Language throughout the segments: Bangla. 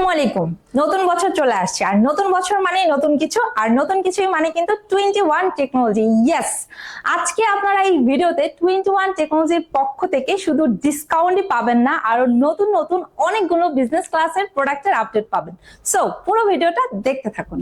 আসসালামু আলাইকুম। নতুন বছর চলে আসছে। আর নতুন বছর মানে নতুন কিছু, আর নতুন কিছুই মানে কিন্তু টোয়েন্টি ওয়ান টেকনোলজি ইয়েস আজকে আপনারা এই ভিডিওতে টোয়েন্টি ওয়ান টেকনোলজির পক্ষ থেকে শুধু ডিসকাউন্টই পাবেন না আরও নতুন নতুন অনেকগুলো বিজনেস ক্লাসের প্রোডাক্টের আপডেট পাবেন। সো পুরো ভিডিওটা দেখতে থাকুন।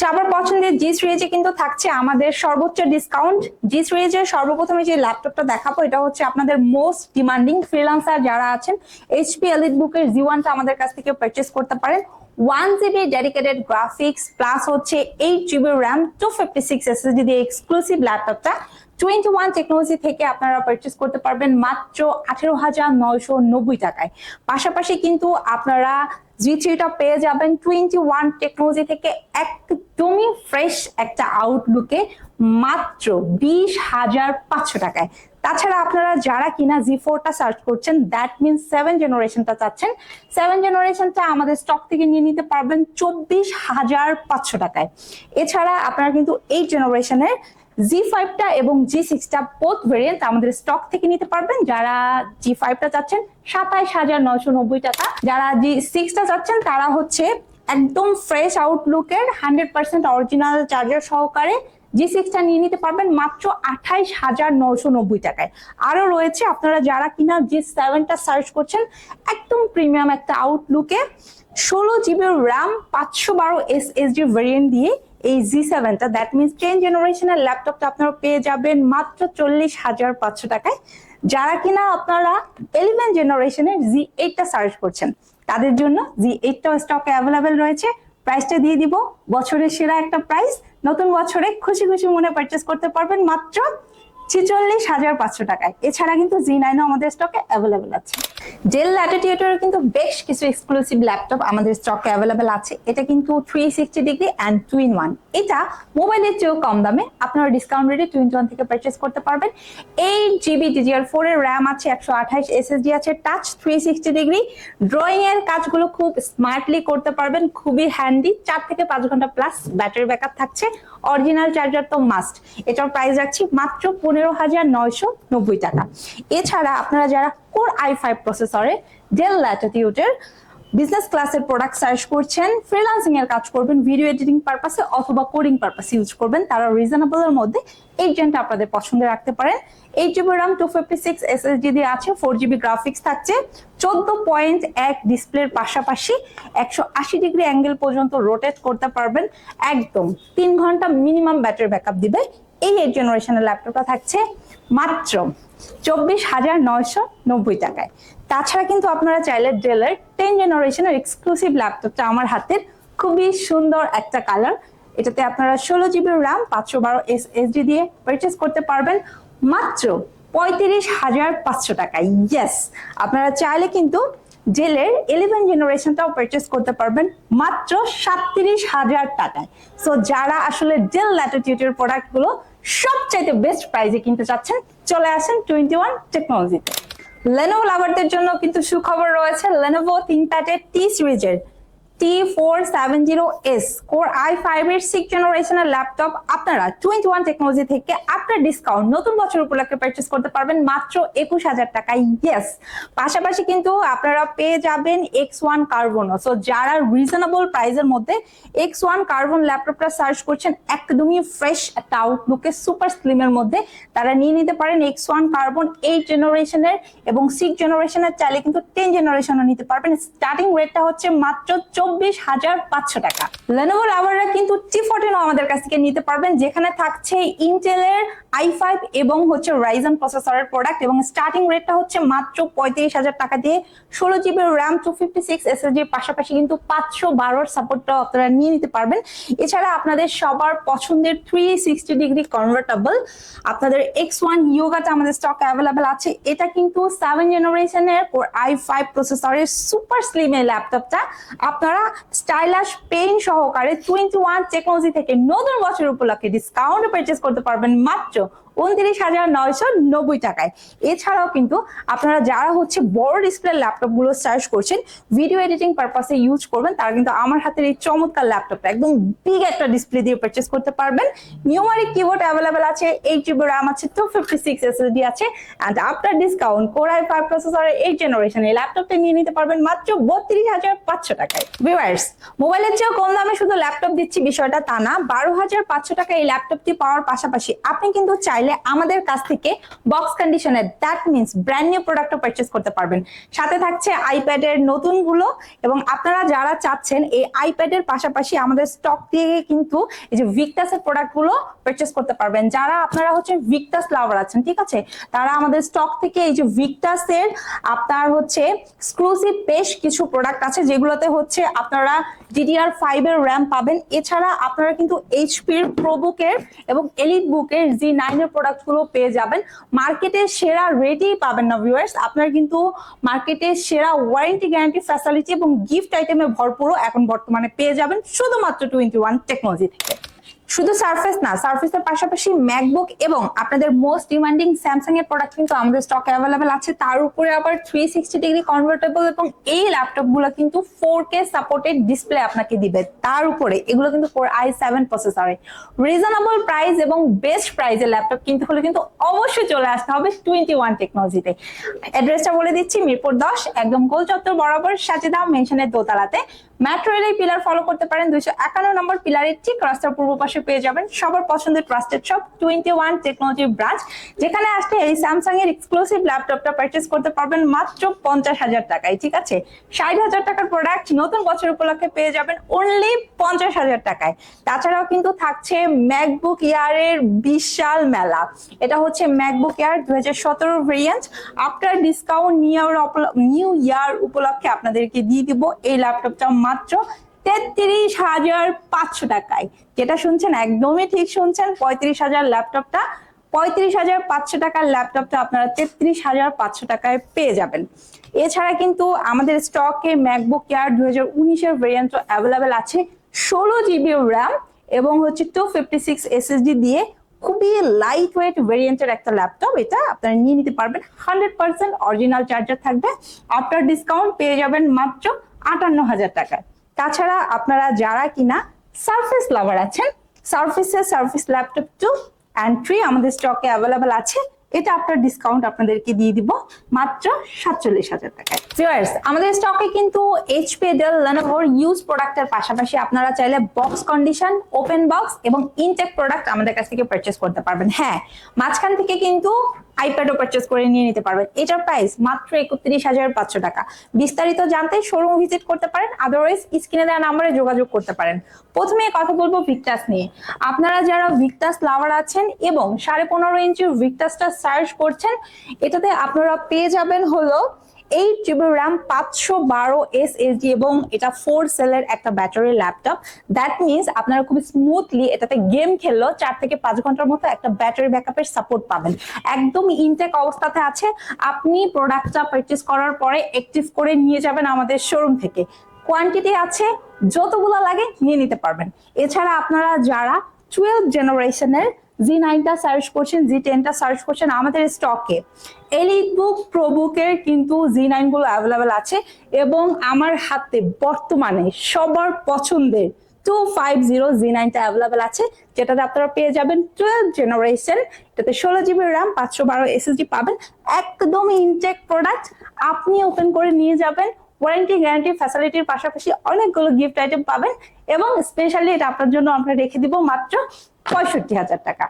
সবার পছন্দের জি সিরিজে কিন্তু থাকছে আমাদের সর্বোচ্চ ডিসকাউন্ট জি সিরিজের সর্বপ্রথমে যে ল্যাপটপটা দেখাবো, এটা হচ্ছে আপনাদের মোস্ট ডিমান্ডিং ফ্রিলান্সার যারা আছেন এইচপি এলিট বুকের জি ওয়ানটা আমাদের কাছ থেকে পারচেস করতে পারেন। One GB dedicated graphics plus হচ্ছে eight GB RAM two fifty six SSD দিয়ে এক্সক্লুসিভ ল্যাপটপটা টোয়েন্টি ওয়ান টেকনোলজি থেকে আপনারা পারচেস করতে পারবেন মাত্র আঠেরো হাজার নয়শো নব্বই টাকায়। পাশাপাশি কিন্তু আপনারা জি থ্রিটা পেয়ে যাবেন টোয়েন্টি ওয়ান টেকনোলজি থেকে একদমই ফ্রেশ একটা আউটলুকে মাত্র বিশ হাজার পাঁচশো টাকায়। তাছাড়া আপনারা যারা কিনা জি ফোরটা সার্চ করছেন দ্যাট মিনস সেভেন জেনারেশনটা চাচ্ছেন সেভেন জেনারেশনটা আমাদের স্টক থেকে নিয়ে নিতে পারবেন চব্বিশ হাজার পাঁচশো টাকায়। এছাড়া আপনারা কিন্তু এই জেনারেশনের জি ফাইভটা এবং জি সিক্সটা বোথ ভেরিয়েন্ট আমাদের স্টক থেকে নিতে পারবেন। যারা জি ফাইভটা চাচ্ছেন, সাতাইশ হাজার নয়শো নব্বই টাকা। যারা জি সিক্সটা চাচ্ছেন, তারা হচ্ছে একদম ফ্রেশ আউটলুকের হান্ড্রেড পার্সেন্ট অরিজিনাল চার্জার সহকারে জি সিক্সটা নিয়ে নিতে পারবেন মাত্র আঠাইশ হাজার নশো নব্বই টাকায়। আরও রয়েছে আপনারা যারা কিনা জি সেভেনটা সার্চ করছেন, একদম প্রিমিয়াম একটা আউটলুকে ষোলো জিবি র্যাম পাঁচশো বারো এস এস ডি ভেরিয়েন্ট দিয়ে এই জি সেভেনটা দ্যাট মিনস টেন জেনারেশনের ল্যাপটপটা আপনারা পেয়ে যাবেন মাত্র চল্লিশ হাজার পাঁচশো টাকায়। যারা কিনা আপনারা ইলেভেন জেনারেশনের জি এইটটা সার্চ করছেন তাদের জন্য জি এইটটাও স্টকে অ্যাভেলেবেল রয়েছে প্রাইসটা দিয়ে দিব। বছরের সেরা একটা প্রাইস নতুন বছরে খুশি খুশি মনে পারচেস করতে পারবেন মাত্র ছেচল্লিশ হাজার পাঁচশো টাকায়। এছাড়া কিন্তু জি নাইনও আমাদের স্টকে অ্যাভেলেবেল আছে। ডেল ল্যাটিটিউডের কিন্তু বেশ কিছু এক্সক্লুসিভ ল্যাপটপ আমাদের স্টকে অ্যাভেলেবেল আছে। এটা কিন্তু three sixty degree and two in one এটা মোবাইলের চেয়েও কম দামে। আপনারা ডিসকাউন্ট রেটে টোয়েন্টি ওয়ান থেকে পারচেস করতে পারবেন। এইট জিবি ডিজিআর ফোর এর র্যাম আছে, একশো আঠাইশ এসএসডি আছে touch three sixty degree drawing এর কাজগুলো খুব স্মার্টলি করতে পারবেন। খুবই হ্যান্ডি চার থেকে পাঁচ ঘণ্টা প্লাস ব্যাটারি ব্যাকআপ থাকছে। অরিজিনাল চার্জার তো মাস্ট এটার প্রাইস রাখছি মাত্র পনেরো হাজার নয়শো নব্বই টাকা। এছাড়া আপনারা যারা কোর আই ফাইভ প্রসেসরে ডেল ল্যাটিটিউডের বিজনেস ক্লাসের প্রোডাক্ট সার্চ করছেন ফ্রিলান্সিং এর কাজ করবেন ভিডিও এডিটিং পারপাসে অথবা কোডিং পারপাসে ইউজ করবেন, তারা রিজনেবল এর মধ্যে এই জেনটা আপনাদের পছন্দ রাখতে পারেন। Eight GB RAM two fifty six SSD দিয়ে আছে ফোর জিবি গ্রাফিক্স থাকছে, চোদ্দ পয়েন্ট এক ডিসপ্লের পাশাপাশি একশো আশি ডিগ্রি অ্যাঙ্গেল পর্যন্ত রোটেট করতে পারবেন। একদম তিন ঘণ্টা মিনিমাম ব্যাটারি ব্যাকআপ দিবে। এই এইট জেনারেশনের ল্যাপটপটা থাকছে মাত্র চব্বিশ হাজার নয়শো নব্বই টাকায়। তাছাড়া কিন্তু আপনারা চাইলে ডেলের টেন জেনারেশনের এক্সক্লুসিভ ল্যাপটপটা আমার হাতের খুবই সুন্দর একটা কালার এটাতে আপনারা ষোলো জিবি র্যাম পাঁচশো বারো এস এসডি দিয়ে পারচেস করতে পারবেন। মাত্র পঁয়ত্রিশ হাজার পাঁচশো টাকায়। ইয়েস আপনারা চাইলে কিন্তু জেলের ইলেভেন জেনারেশনটাও পারচেস করতে পারবেন মাত্র সাতত্রিশ হাজার টাকায়। সো যারা আসলে ডেল ল্যাটিটিউডের প্রোডাক্টগুলো সবচাইতে বেস্ট প্রাইসে কিনতে চাচ্ছেন, চলে আসেন টোয়েন্টি ওয়ান টেকনোলজিতে লেনোভো লাভারদের জন্য কিন্তু সুখবর রয়েছে লেনোভো থিংপ্যাডের টি সিরিজের T four seven zero S core i five এর সিক্স জেনারেশনের ল্যাপটপ আপনারা টোয়েন্টি ওয়ান টেকনোলজি থেকে আপনার ডিসকাউন্ট নতুন বছর উপলক্ষে পারচেস করতে পারবেন মাত্র একুশ হাজার টাকায়। ইয়েস পাশাপাশি কিন্তু আপনারা পেয়ে যাবেন এক্স ওয়ান কার্বন সো যারা রিজনেবল প্রাইসের মধ্যে এক্স ওয়ান কার্বন ল্যাপটপটা সার্চ করছেন, একদমই ফ্রেশ একটা আউটলুকে সুপার স্লিমের মধ্যে তারা নিয়ে নিতে পারেন এক্স ওয়ান কার্বন এইট জেনারেশনের এবং সিক্স জেনারেশনের চাইলে কিন্তু টেন জেনারেশনও নিতে পারবেন। স্টার্টিং রেটটা হচ্ছে মাত্র চব্বিশ হাজার পাঁচশো টাকা। লেনোভো লাভাররা কিন্তু টি ফোরটিনও আমাদের কাছ থেকে নিতে পারবেন, যেখানে থাকছে ইন্টেলের আই ফাইভ এবং হচ্ছে রাইজন প্রসেসরের প্রোডাক্ট এবং স্টার্টিং রেটটা হচ্ছে মাত্র পঁয়ত্রিশ হাজার টাকা দিয়ে ষোলো GB RAM two fifty six এসএসডির পাশাপাশি কিন্তু পাঁচশো বারোর সাপোর্টটাও আপনারা নিয়ে নিতে পারবেন। এছাড়া আপনাদের সবার পছন্দের থ্রি সিক্সটি ডিগ্রি কনভার্টেবল আপনাদের এক্স ওয়ান ইয়োগাটা আমাদের স্টক অ্যাভেলেবেল আছে। এটা কিন্তু সেভেন জেনারেশনের আই ফাইভ প্রসেসরের সুপার স্লিম এই ল্যাপটপটা আপনারা স্টাইলাস পেইন সহকারে টোয়েন্টি ওয়ান টেকনোলজি থেকে নতুন বছর উপলক্ষে ডিসকাউন্ট পারচেস করতে পারবেন মাত্র mucho উনত্রিশ হাজার নয়শো নব্বই টাকায়। এছাড়াও কিন্তু আপনারা যারা হচ্ছে বড় ডিসপ্লে ল্যাপটপগুলো সার্চ করছেন ভিডিও এডিটিং পারপাসে ইউজ করবেন, তারা কিন্তু আমার হাতের এই চমৎকার ল্যাপটপটা একদম বিগ একটা ডিসপ্লে দিয়ে পারচেস করতে পারবেন। নিউমারিক কিবোর্ড অ্যাভেলেবেল আছে এইট জিবি র্যাম আছে টু ফিফটি সিক্স এসএসডি আছে and after discount core i five প্রসেসরের এইট জেনারেশন এই ল্যাপটপটা নিয়ে নিতে পারবেন মাত্র বত্রিশ হাজার পাঁচশো টাকায়। ভিউয়ার্স মোবাইলের চেয়েও কম দামে শুধু ল্যাপটপ দিচ্ছি বিষয়টা তা না, বারো হাজার পাঁচশো টাকা এই ল্যাপটপটি পাওয়ার পাশাপাশি আপনি কিন্তু চাইলে আমাদের কাছ থেকে বক্স কন্ডিশনের দ্যাট মিনস ব্র্যান্ড নিউ প্রোডাক্টও পারচেস করতে পারবেন। সাথে থাকছে আইপ্যাড আইপ্যাডের নতুনগুলো এবং আপনারা যারা চাচ্ছেন এই আইপ্যাডের পাশাপাশি আমাদের স্টক দিয়ে কিন্তু এই যে ভিক্টাসের প্রোডাক্টগুলো পারচেস করতে পারবেন। যারা আপনারা হচ্ছে ভিক্টাস লাভার আছেন, ঠিক আছে? তারা আমাদের স্টক থেকে এই যে ভিক্টাসের আপনার হচ্ছে এক্সক্লুসিভ বেশ কিছু প্রোডাক্ট আছে, যেগুলোতে হচ্ছে আপনারা ডিডিআর ফাইভ এর র্যাম পাবেন। এছাড়া আপনারা কিন্তু এইচপির প্রোবুকের এবং এলিট বুকের জি নাইন প্রোডাক্টগুলো পেয়ে যাবেন। মার্কেটে সেরা রেটেই পাবেন না ভিউয়ার্স আপনার কিন্তু মার্কেটে সেরা ওয়ারেন্টি গ্যারান্টি ফ্যাসিলিটি এবং গিফট আইটেমে ভরপুরও এখন বর্তমানে পেয়ে যাবেন শুধুমাত্র টোয়েন্টি ওয়ান টেকনোলজি থেকে। শুধু সার্ফেস না সার্ফেসের পাশাপাশি ম্যাকবুক এবং আপনাদের মোস্ট ডিমান্ডিং স্যামসাং এর প্রোডাক্ট কিন্তু আমাদের স্টকে অ্যাভেলেবেল আছে। তার উপরে আবার থ্রি সিক্সটি ডিগ্রি কনভার্টেবল এবং এই ল্যাপটপগুলো কিন্তু ফোর কে সাপোর্টেড ডিসপ্লে আপনাকে দিবে। তার উপরে এগুলো কিন্তু ফোর আই সেভেন প্রসেসরে রিজনেবল প্রাইস এবং বেস্ট প্রাইসের ল্যাপটপ কিনতে হলে কিন্তু অবশ্যই চলে আসতে হবে টোয়েন্টি ওয়ান টেকনোলজিতে অ্যাড্রেসটা বলে দিচ্ছি, মিরপুর দশ, একদম গোল চত্বর বরাবর সাজেদা মেনশনের দোতলাতে। মেট্রো রেলের পিলার ফলো করতে পারেন দুইশো একান্ন নম্বর পিলারের ঠিক রাস্তার পূর্ব পাশে পেয়ে যাবেন। সবার পছন্দের trusted shop twenty one technology branch যেখানে আসলে এই স্যামসাং এর এক্সক্লুসিভ ল্যাপটপটা পারচেস করতে পারবেন মাত্র পঞ্চাশ হাজার টাকায়, ঠিক আছে? ষাট হাজার টাকার প্রোডাক্ট নতুন বছর উপলক্ষে পেয়ে যাবেন অনলি পঞ্চাশ হাজার টাকায়। তাছাড়াও কিন্তু থাকছে ম্যাকবুক ইয়ারের বিশাল মেলা। এটা হচ্ছে ম্যাকবুক ইয়ার দু হাজার সতেরো variant after discount new year উপলক্ষে আপনাদেরকে দিয়ে দিব এই ল্যাপটপটা মাত্র তেত্রিশ হাজার পাঁচশো টাকায়। যেটা শুনছেন একদমই ঠিক শুনছেন, পঁয়ত্রিশ হাজার ল্যাপটপটা, পঁয়ত্রিশ হাজার পাঁচশো টাকার ল্যাপটপটা আপনারা তেত্রিশ হাজার পাঁচশো টাকায় পেয়ে যাবেন। এছাড়া কিন্তু আমাদের স্টকে ম্যাকবুক এয়ার দু হাজার উনিশের ভেরিয়েন্ট অ্যাভেলেবেল আছে, ষোলো জিবি র্যাম এবং হচ্ছে টু ফিফটি সিক্স এসএসডি দিয়ে খুবই লাইট ওয়েট ভেরিয়েন্টের একটা ল্যাপটপ, এটা আপনারা নিয়ে নিতে পারবেন। হান্ড্রেড পার্সেন্ট অরিজিনাল চার্জার থাকবে। আফটার ডিসকাউন্ট পেয়ে যাবেন মাত্র আটান্ন হাজার টাকায়। তাছাড়া আপনারা যারা কিনা সার্ফেস লাভার আছেন সার্ফেসের Surface laptop two and three আমাদের স্টকে অ্যাভেলেবেল আছে। এটা আপনার ডিসকাউন্ট আপনাদেরকে দিয়ে দিব মাত্র সাতচল্লিশ হাজার টাকায়। আমাদের স্টকে কিন্তু এইচপি ডেল লেনোভোর ইউজ প্রোডাক্টের পাশাপাশি আপনারা চাইলে বক্স কন্ডিশন ওপেন বক্স এবং ইনটেক প্রোডাক্ট আমাদের কাছ থেকে পারচেস করতে পারবেন। হ্যাঁ মাঝখান থেকে কিন্তু আইপ্যাডও পারচেস করে নিয়ে নিতে পারবেন। এটার প্রাইস মাত্র একত্রিশ হাজার পাঁচশো টাকা। বিস্তারিত জানতে শোরুম ভিজিট করতে পারেন আদারওয়াইজ স্ক্রিনে দেওয়া নাম্বারে যোগাযোগ করতে পারেন। প্রথমে কথা বলব ভিক্টাস নিয়ে। আপনারা যারা ভিক্টাস লাভার আছেন এবং সাড়ে পনেরো ইঞ্চির ভিক্টাসটা সার্চ করছেন, এটাতে আপনারা পেয়ে যাবেন হলো এইট জিবি র্যাম পাঁচশো বারো এস এসডি এবং এটা ফোর সেলের একটা ব্যাটারি ল্যাপটপ দ্যাট মিনস আপনারা খুব স্মুথলি এটাতে গেম খেললেও চার থেকে পাঁচ ঘণ্টার মতো একটা ব্যাটারি ব্যাকআপের সাপোর্ট পাবেন। একদম ইনটেক অবস্থাতে আছে। আপনি প্রোডাক্টটা পারচেস করার পরে অ্যাক্টিভ করে নিয়ে যাবেন আমাদের শোরুম থেকে। কোয়ান্টিটি আছে, যতগুলো লাগে নিয়ে নিতে পারবেন। এছাড়া আপনারা যারা টুয়েলভ জেনারেশনের জি নাইনটা সার্চ করছেন জি টেনটা সার্চ করছেন আমাদের স্টকে এলিট বুক প্রবুকের কিন্তু জি নাইনগুলো অ্যাভেলেবেল আছে এবং আমার হাতে বর্তমানে সবার পছন্দের টু ফাইভ জিরো জি নাইনটা অ্যাভেলেবেল আছে, যেটাতে আপনারা পেয়ে যাবেন টুয়েলভ জেনারেশন এটাতে ষোলো জিবি র্যাম পাঁচশো বারো এসএসডি পাবেন। একদম ইনটেক প্রোডাক্ট আপনি ওপেন করে নিয়ে যাবেন। ওয়ারেন্টি গ্যারান্টি ফ্যাসিলিটির পাশাপাশি অনেকগুলো গিফট আইটেম পাবেন এবং স্পেশালি এটা আপনার জন্য আমরা রেখে দিব মাত্র পঁয়ষট্টি হাজার টাকা।